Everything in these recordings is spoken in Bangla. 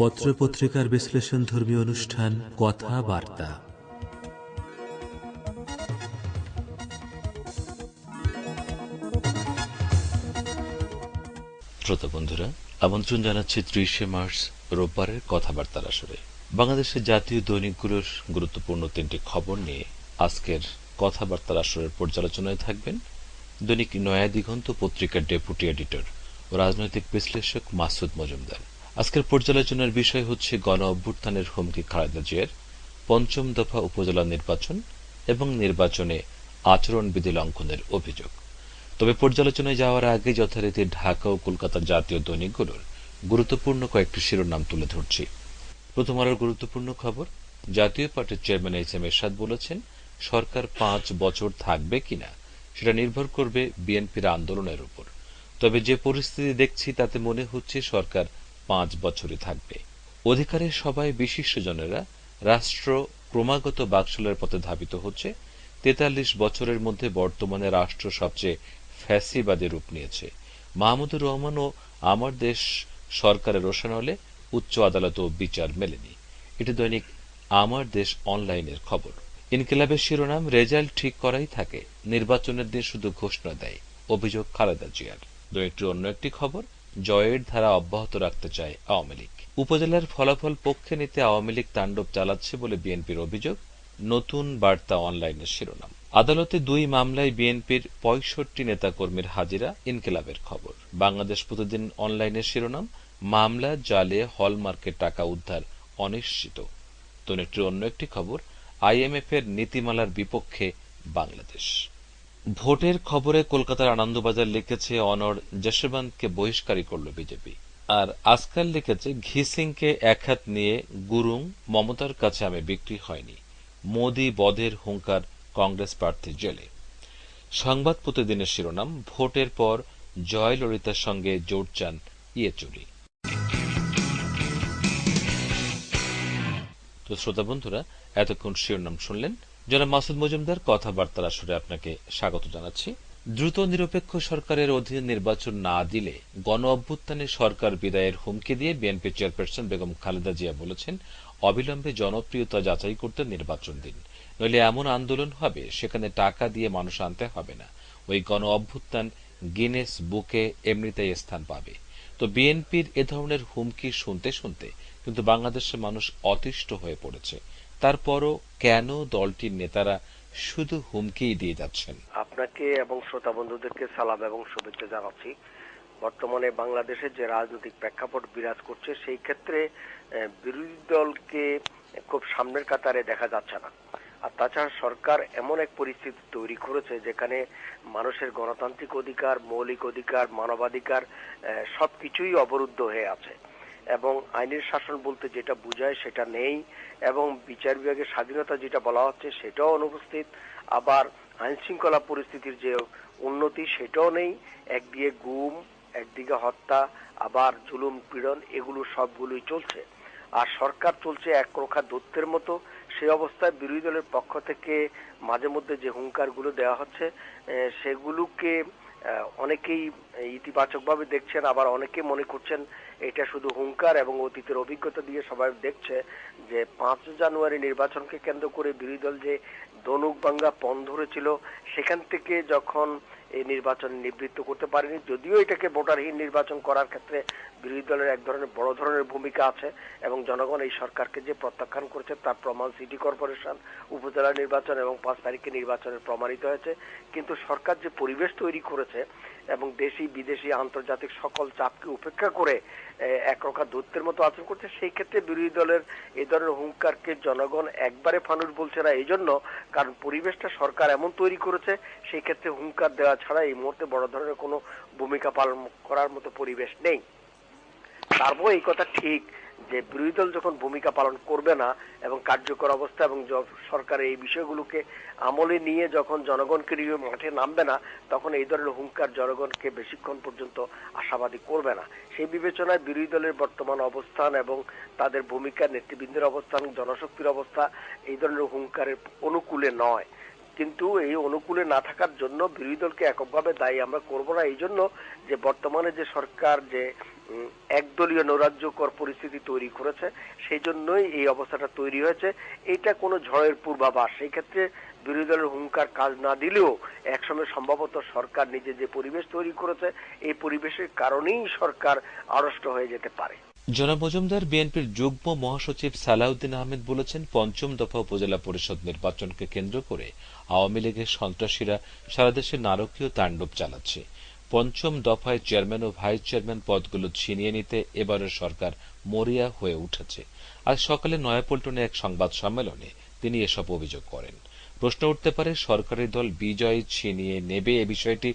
পত্রপত্রিকার বিশ্লেষণ ধর্মীয় অনুষ্ঠান কথাবার্তা শ্রোতা বন্ধুরা, আমন্ত্রণ জানাচ্ছি ত্রিশে মার্চ, রোববারের কথাবার্তার আসরে। বাংলাদেশের জাতীয় দৈনিকগুলোর গুরুত্বপূর্ণ তিনটি খবর নিয়ে আজকের কথাবার্তার আসরের পর্যালোচনায় থাকবেন দৈনিক নয়া দিগন্ত পত্রিকার ডেপুটি এডিটর ও রাজনৈতিক বিশ্লেষক মাসুদ মজুমদার। আজকের পর্যালোচনার বিষয় হচ্ছে গণ অভ্যুত্থানের হুমকি খালেদা জিয়ার পঞ্চম দফা উপজেলা নির্বাচন এবং নির্বাচনে আচরণবিধি লঙ্ঘনের অভিযোগ। তবে পর্যালোচনায় যাওয়ার আগে যথারীতি ঢাকা ও কলকাতার জাতীয় দৈনিকগুলোর গুরুত্বপূর্ণ কয়েকটি শিরোনাম তুলে ধরছি। প্রথম আলোর গুরুত্বপূর্ণ খবর, জাতীয় পার্টির চেয়ারম্যান এইচ এম এরশাদ বলেছেন, সরকার পাঁচ বছর থাকবে কিনা সেটা নির্ভর করবে বিএনপির আন্দোলনের উপর। তবে যে পরিস্থিতি দেখছি তাতে মনে হচ্ছে সরকার পাঁচ বছরই থাকবে। অধিকারের সবাই বিশিষ্টজনেরা রাষ্ট্র ক্রমাগত বাকশালের পথে ধাবিত হচ্ছে। তেতাল্লিশ বছরের মধ্যে বর্তমানে রাষ্ট্র সবচেয়ে ফ্যাসিবাদী রূপ নিয়েছে। মাহমুদুর রহমান ও আমার দেশ সরকারের রোশানলে উচ্চ আদালতও বিচার মেলেনি। এটি দৈনিক আমার দেশ অনলাইনের খবর। ইনকিলাবের শিরোনাম, রেজাল্ট ঠিক করাই থাকে, নির্বাচনের দিন শুধু ঘোষণা দেয়, অভিযোগ খালেদা জিয়ার। দৈনিকটির অন্য একটি খবর জয়ের ধারা অব্যাহত রাখতে চায় আওয়ামী লীগ। উপজেলার ফলাফল পক্ষে নিতে আওয়ামী লীগ তাণ্ডব চালাচ্ছে বলে বিএনপির অভিযোগ, নতুন বার্তা অনলাইনের শিরোনাম। আদালতে দুই মামলায় বিএনপির পঁয়ষট্টি নেতাকর্মীর হাজিরা, ইনকিলাবের খবর। বাংলাদেশ প্রতিদিন অনলাইনের শিরোনাম, মামলা, জালে হলমার্কের টাকা উদ্ধার অনিশ্চিত। দৈনিকটির অন্য একটি খবর আইএমএফ এর নীতিমালার বিপক্ষে বাংলাদেশ। ভোটের খবরে কলকাতার আনন্দবাজার লিখেছে, অনর যশবন্তকে বহিষ্কারই করল বিজেপি। আর আজকাল লিখেছে ঘিসিংকে এক হাত নিয়ে গুরুং মমতার কাছে আমি বিক্রি হয়নি। মোদি বধের হুঙ্কার কংগ্রেস প্রার্থী জেলে। সংবাদ প্রতিদিনের শিরোনাম, ভোটের পর জয় ললিতার সঙ্গে জোট চান ইয়েচুরি। তো শ্রোতা বন্ধুরা, এতক্ষণ শিরোনাম শুনলেন জনাব মাসুদ মজুমদার, কথাবার্তার আসরে আপনাকে স্বাগত জানাচ্ছি। দ্রুত নিরপেক্ষ সরকারের অধীনে নির্বাচন না দিলে গণ অভ্যুত্থানে সরকার বিদায়ের হুমকি দিয়ে বিএনপি চেয়ারপারসন বেগম খালেদা জিয়া বলেছেন, অবিলম্বে জনপ্রিয়তা যাচাই করতে নির্বাচন দিন। নইলে এমন আন্দোলন হবে, সেখানে টাকা দিয়ে মানুষ আনতে হবে না। ওই গণ অভ্যুত্থান গিনেস বুকে এমনিতেই স্থান পাবে। তো বিএনপির এ ধরনের হুমকি শুনতে শুনতে কিন্তু বাংলাদেশের মানুষ অতিষ্ঠ হয়ে পড়েছে। তারপরও কেন দলটির নেতারা শুধু হুমকিই দিয়ে যাচ্ছেন? আপনাকে এবং শ্রোতা বন্ধুদেরকে সালাম এবং শুভেচ্ছা জানাচ্ছি। বর্তমানে বাংলাদেশের যে রাজনৈতিক প্রেক্ষাপট বিরাজ করছে, সেই ক্ষেত্রে বিরোধী দলকে খুব সামনের কাতারে দেখা যাচ্ছে না। আর তাছাড়া সরকার এমন এক পরিস্থিতি তৈরি করেছে যেখানে মানুষের গণতান্ত্রিক অধিকার, মৌলিক অধিকার, মানবাধিকার সবকিছুই অবরুদ্ধ হয়ে আছে। এবং আইনের শাসন বলতে যেটা বুঝায় সেটা নেই, এবং বিচার বিভাগের স্বাধীনতা যেটা বলা হচ্ছে সেটাও অনুপস্থিত। আবার আইন শৃঙ্খলা পরিস্থিতির যে উন্নতি সেটাও নেই, একদিকে গুম, একদিকে হত্যা, আবার জুলুম, পীড়ন, এগুলো সবগুলোই চলছে। আর সরকার চলছে এক রোখা দত্তের মতো। সেই অবস্থায় বিরোধী দলের পক্ষ থেকে মাঝে মধ্যে যে হুঙ্কারগুলো দেওয়া হচ্ছে সেগুলোকে অনেকেই ইতিবাচকভাবে দেখছেন, আবার অনেকে মনে করছেন এটা শুধু হুঙ্কার এবং অতীতের অভিজ্ঞতা দিয়ে সবাই দেখছে যে পাঁচ জানুয়ারি নির্বাচনকে কেন্দ্র করে বিরোধী দল যে দনুক বাঙ্গা পণ ধরেছিল সেখান থেকে যখন এই নির্বাচন নিবৃত্ত করতে পারেনি। যদিও এটাকে ভোটারহীন নির্বাচন করার ক্ষেত্রে বিরোধী দলের এক ধরনের বড় ধরনের ভূমিকা আছে এবং জনগণ এই সরকারকে যে প্রত্যাখ্যান করেছে তার প্রমাণ সিটি কর্পোরেশন, উপজেলা নির্বাচন এবং পাঁচ তারিখে নির্বাচনের প্রমাণিত হয়েছে। কিন্তু সরকার যে পরিবেশ তৈরি করেছে এবং দেশি, বিদেশি, আন্তর্জাতিক সকল চাপকে উপেক্ষা করে একরকা দূরত্বের মতো আচরণ করছে, সেই ক্ষেত্রে বিরোধী দলের এই ধরনের হুঙ্কারকে জনগণ একবারে ফানুর বলছে না। এই জন্য কারণ পরিবেশটা সরকার এমন তৈরি করেছে, সেই ক্ষেত্রে হুঙ্কার দেওয়া ছাড়া এই মুহূর্তে বড় ধরনের কোনো ভূমিকা পালন করার মতো পরিবেশ নেই। তারপর এই কথা ঠিক যে বিরোধী দল যখন ভূমিকা পালন করবে না এবং কার্যকর অবস্থা এবং সরকার এই বিষয়গুলোকে আমলে নিয়ে যখন জনগণকে নিয়ে মাঠে নামবে না, তখন এই ধরনের হুঙ্কার জনগণকে বেশিক্ষণ পর্যন্ত আশাবাদী করবে না। সেই বিবেচনায় বিরোধী দলের বর্তমান অবস্থান এবং তাদের ভূমিকা নেতৃবৃন্দের অবস্থান, জনশক্তির অবস্থা এই ধরনের হুঙ্কারের অনুকূলে নয়। কিন্তু এই অনুকূলে না থাকার জন্য বিরোধী দলকে এককভাবে দায়ী আমরা করব না। এই জন্য যে বর্তমানে যে সরকার যে একদলীয় নৈরাজ্যকর পরিস্থিতি তৈরি করেছে, সেই জন্যই এই অবস্থাটা তৈরি হয়েছে। এটা কোনো ঝড়ের পূর্বাভাস। সেই ক্ষেত্রে বিরোধী দলের হুঙ্কার কাজ না দিলেও একসময় সম্ভবত সরকার নিজে যে পরিবেশ তৈরি করেছে, এই পরিবেশের কারণেই সরকার আড়ষ্ট হয়ে যেতে পারে। জনাব মজুমদার, বিএনপির যুগ্ম মহাসচিব সালাউদ্দিন আহমেদ বলেছেন, পঞ্চম দফা উপজেলা পরিষদ নির্বাচনকে কেন্দ্র করে আওয়ামী লীগের সন্ত্রাসীরা সারা দেশে নারকীয় তাণ্ডব চালাচ্ছে। পঞ্চম দফায় চেয়ারম্যান ও ভাইস চেয়ারম্যান পদগুলো ছিনিয়ে নিতে এবারের সরকার মরিয়া হয়ে উঠেছে। আজ সকালে নয়াপল্টনে এক সংবাদ সম্মেলনে তিনি এসব অভিযোগ করেন। প্রশ্ন উঠতে পারে, সরকারি দল বিজয় ছিনিয়ে নেবে এ বিষয়টি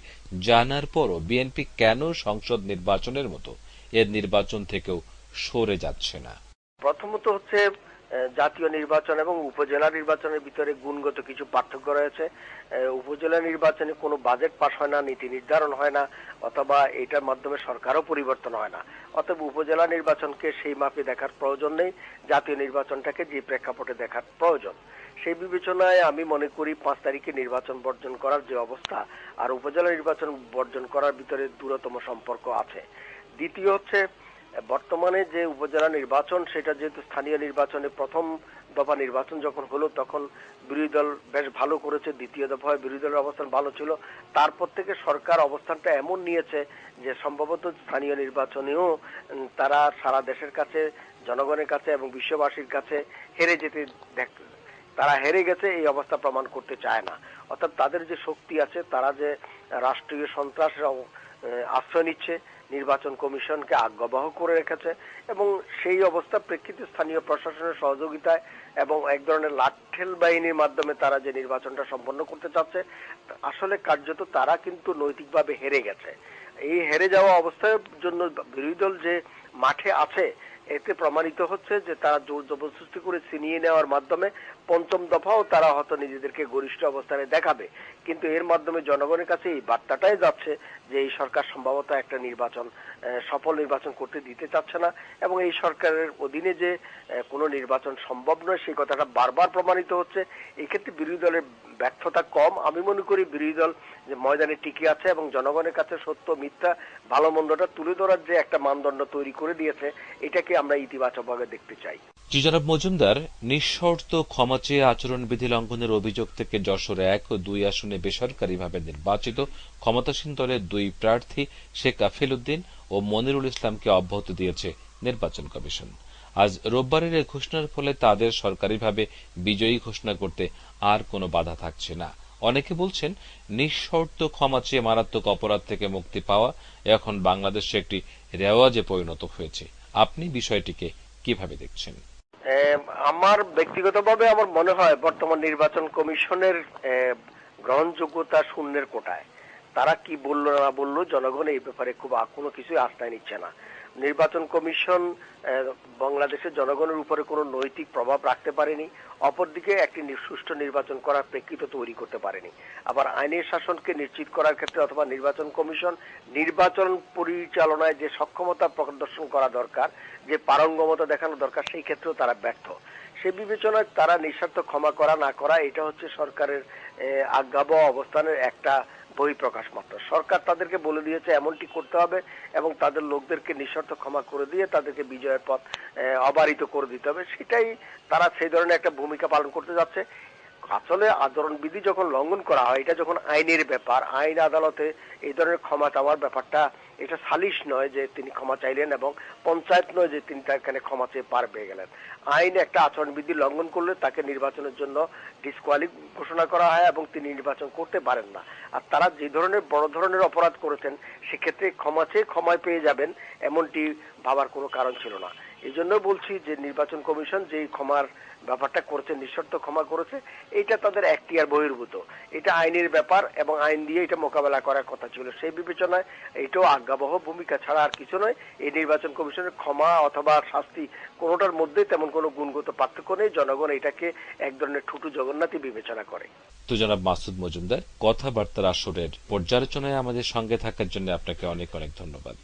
জানার পরও বিএনপি কেন সংসদ নির্বাচনের মতো এর নির্বাচন থেকেও সরে যাচ্ছে না। প্রথমত হচ্ছে জাতীয় নির্বাচন এবং উপজেলা নির্বাচনের ভিতরে গুণগত কিছু পার্থক্য রয়েছে। উপজেলা নির্বাচনে কোনো বাজেট পাশ হয় না, নীতি নির্ধারণ হয় না, অথবা এটার মাধ্যমে সরকারও পরিবর্তন হয় না। অতএব উপজেলা নির্বাচনকে সেই মাপে দেখার প্রয়োজন নেই, জাতীয় নির্বাচনটাকে যে প্রেক্ষাপটে দেখার প্রয়োজন। সেই বিবেচনায় আমি মনে করি পাঁচ তারিখে নির্বাচন বর্জন করার যে অবস্থা, আর উপজেলা নির্বাচন বর্জন করার ভিতরে দূরতম সম্পর্ক আছে। দ্বিতীয় হচ্ছে বর্তমানে যে উপজেলা নির্বাচন, সেটা যেহেতু স্থানীয় নির্বাচনে প্রথম দফা নির্বাচন যখন হলো, তখন বিরোধী দল বেশ ভালো করেছে, দ্বিতীয় দফায় বিরোধী দলের অবস্থান ভালো ছিল। তারপর থেকে সরকার অবস্থানটা এমন নিয়েছে যে, সম্ভবত স্থানীয় নির্বাচনেও তারা সারা দেশের কাছে, জনগণের কাছে এবং বিশ্ববাসীর কাছে হেরে যেতে দেখ, তারা হেরে গেছে, এই অবস্থা প্রমাণ করতে চায় না। অর্থাৎ তাদের যে শক্তি আছে, তারা যে রাষ্ট্রীয় সন্ত্রাসের আশ্রয় নিচ্ছে নির্বাচন কমিশনকে আজ্ঞাবহ করে রেখেছে এবং সেই অবস্থা প্রেক্ষিতে স্থানীয় প্রশাসনের সহযোগিতায় এবং এক ধরনের লাঠেল বাহিনীর মাধ্যমে তারা যে নির্বাচনটা সম্পন্ন করতে চাচ্ছে, আসলে কার্যত তারা কিন্তু নৈতিকভাবে হেরে গেছে। এই হেরে যাওয়া অবস্থার জন্য বিরোধী দল যে মাঠে আছে এতে প্রমাণিত হচ্ছে যে তারা জোর জবরদস্তি করে ছিনিয়ে নেওয়ার মাধ্যমে পঞ্চম দফাও তারা হয়তো নিজেদেরকে গরিষ্ঠ অবস্থানে দেখাবে। কিন্তু এর মাধ্যমে জনগণের কাছে এই বার্তাটাই যাচ্ছে যে এই সরকার সম্ভবত একটা নির্বাচন সফল নির্বাচন করতে দিতে চাচ্ছে না এবং এই সরকারের অধীনে যে কোনো নির্বাচন সম্ভব নয়, সেই কথাটা বারবার প্রমাণিত হচ্ছে। এক্ষেত্রে বিরোধী দলের ব্যর্থতা কম। আমি মনে করি বিরোধী দল যে ময়দানে টিকে আছে এবং জনগণের কাছে সত্য, মিথ্যা, ভালো, মন্দটা তুলে ধরার যে একটা মানদণ্ড তৈরি করে দিয়েছে, এটাকে আমরা ইতিবাচকভাবে দেখতে চাই। জি মজুমদার, নিঃশর্ত ক্ষমা চেয়ে আচরণবিধি লঙ্ঘনের অভিযোগ থেকে যশোর এক ও দুই আসনে বেসরকারিভাবে নির্বাচিত ক্ষমতাসীন দলের দুই প্রার্থী শেখ কাফিল উদ্দিন ও মনিরুল ইসলামকে অব্যাহতি দিয়েছে নির্বাচন কমিশন। আজ রোববারের এই ঘোষণার ফলে তাদের সরকারিভাবে বিজয়ী ঘোষণা করতে আর কোনো বাধা থাকছে না। অনেকে বলছেন, নিঃশর্ত ক্ষমা চেয়ে মারাত্মক অপরাধ থেকে মুক্তি পাওয়া এখন বাংলাদেশে একটি রেওয়াজে পরিণত হয়েছে। আপনি বিষয়টিকে কীভাবে দেখছেন? আমার ব্যক্তিগতভাবে আমার মনে হয় বর্তমান নির্বাচন কমিশনের গ্রহণযোগ্যতা শূন্যের কোটায়। তারা কি বলল না বলল, জনগণ এই ব্যাপারে খুব কোনো কিছুই আস্থায় নিচ্ছে না। নির্বাচন কমিশন বাংলাদেশের জনগণের উপরে কোনো নৈতিক প্রভাব রাখতে পারেনি, অপরদিকে একটি সুষ্ঠু নির্বাচন করার প্রেক্ষিত তৈরি করতে পারেনি। আবার আইনের শাসনকে নিশ্চিত করার ক্ষেত্রে অথবা নির্বাচন কমিশন নির্বাচন পরিচালনায় যে সক্ষমতা প্রদর্শন করা দরকার, যে পারঙ্গমতা দেখানো দরকার, সেই ক্ষেত্রেও তারা ব্যর্থ। সে বিবেচনায় তারা নিঃস্বার্থ ক্ষমা করা না করা, এটা হচ্ছে সরকারের আজ্ঞাবহ অবস্থানের একটা বহিঃপ্রকাশ মাত্র সরকার তাদেরকে বলে দিয়েছে, এমনটি করতে হবে এবং তাদের লোকদেরকে নিঃশর্ত ক্ষমা করে দিয়ে তাদেরকে বিজয়ের পথ অবারিত করে দিতে হবে। সেটাই তারা সেই ধরনের একটা ভূমিকা পালন করতে যাচ্ছে। আসলে আচরণবিধি যখন লঙ্ঘন করা হয়, এটা যখন আইনের ব্যাপার, আইন আদালতে এই ধরনের ক্ষমা চাওয়ার ব্যাপারটা এটা সালিশ নয় যে তিনি ক্ষমা চাইলেন এবং পঞ্চায়েত নয় যে তিনি এখানে ক্ষমা চেয়ে পার পেয়ে গেলেন। আইন একটা আচরণবিধি লঙ্ঘন করলে তাকে নির্বাচনের জন্য ডিসকোয়ালি ঘোষণা করা হয় এবং তিনি নির্বাচন করতে পারেন না। আর তারা যে ধরনের বড় ধরনের অপরাধ করেছেন, সেক্ষেত্রে ক্ষমা চেয়ে ক্ষমায় পেয়ে যাবেন, এমনটি ভাবার কোনো কারণ ছিল না। এই জন্য বলছি যে নির্বাচন কমিশন যেই ক্ষমার ব্যাপারটা করেছে, নিঃশর্ত ক্ষমা করেছে, এটা তাদের এখতিয়ার বহির্ভূত। এটা আইনের ব্যাপার এবং আইন দিয়ে এটা মোকাবেলা করার কথা ছিল। সেই বিবেচনায় এটাও আজ্ঞাবহ ভূমিকা ছাড়া আর কিছু নয়। এই নির্বাচন কমিশনের ক্ষমা অথবা শাস্তি কোনোটার মধ্যে তেমন কোনো গুণগত পার্থক্য নেই। জনগণ এটাকে এক ধরনের ঠুটু জগন্নাথই বিবেচনা করে। তো জনাব মাসুদ মজুমদার, কথাবার্তার আসরের পর্যালোচনায় আমাদের সঙ্গে থাকার জন্য আপনাকে অনেক অনেক ধন্যবাদ।